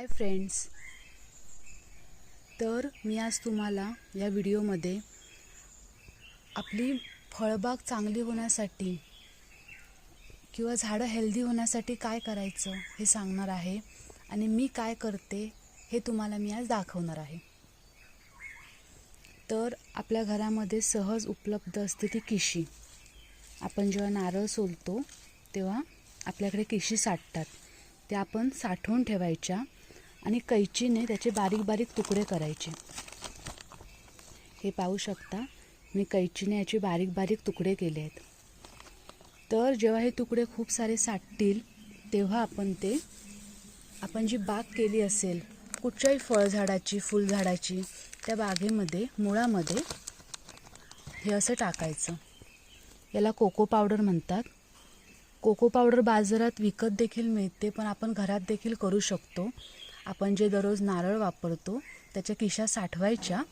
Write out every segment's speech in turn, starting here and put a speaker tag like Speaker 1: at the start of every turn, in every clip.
Speaker 1: Hi friends तर मी आज तुम्हाला या व्हिडिओमध्ये आपली फळबाग चांगली होण्यासाठी किंवा झाडं हेल्दी होण्यासाठी काय करायचं हे सांगणार आहे आणि मी काय करते हे तुम्हाला मी आज दाखवणार आहे. तर आपल्या घरामध्ये सहज उपलब्ध असते ती किशी. आपण जेव्हा नारळ सोलतो तेव्हा आपल्याकडे किशी साठतात. त्या आपण साठवून ठेवायच्या. आणि कैचीने त्याचे बारीक बारीक तुकडे करायचे. हे पाहू शकता मी कैचीने याचे बारीक बारीक तुकडे केले आहेत. तर जेव्हा हे तुकडे खूप सारे साठतील तेव्हा आपण ते आपण जी बाग केली असेल कुठच्याही फळझाडाची फुलझाडाची त्या बागेमध्ये मुळामध्ये हे असं टाकायचं. याला कोको पावडर म्हणतात. कोको पावडर बाजारात विकत देखील मिळते पण आपण घरात देखील करू शकतो. आपण जे दररोज नारळ वापरतो त्याच्या किशा साठवायच्या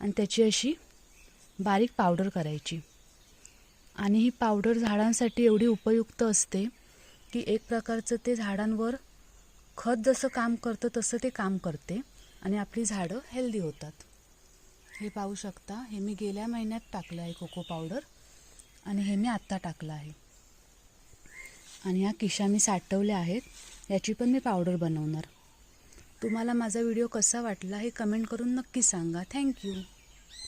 Speaker 1: आणि त्याची अशी बारीक पावडर करायची. आणि ही पावडर झाडांसाठी एवढी उपयुक्त असते की एक प्रकारचं ते झाडांवर खत जसं काम करतं तसं ते काम करते आणि आपली झाडं हेल्दी होतात. हे पाहू शकता हे मी गेल्या महिन्यात टाकलं आहे कोको पावडर आणि हे मी आत्ता टाकलं आहे. आणि ह्या किशा मी साठवल्या आहेत याची पण मी पावडर बनवणार. तुम्हाला माझा व्हिडिओ कसा वाटला हे कमेंट करून नक्की सांगा. थँक्यू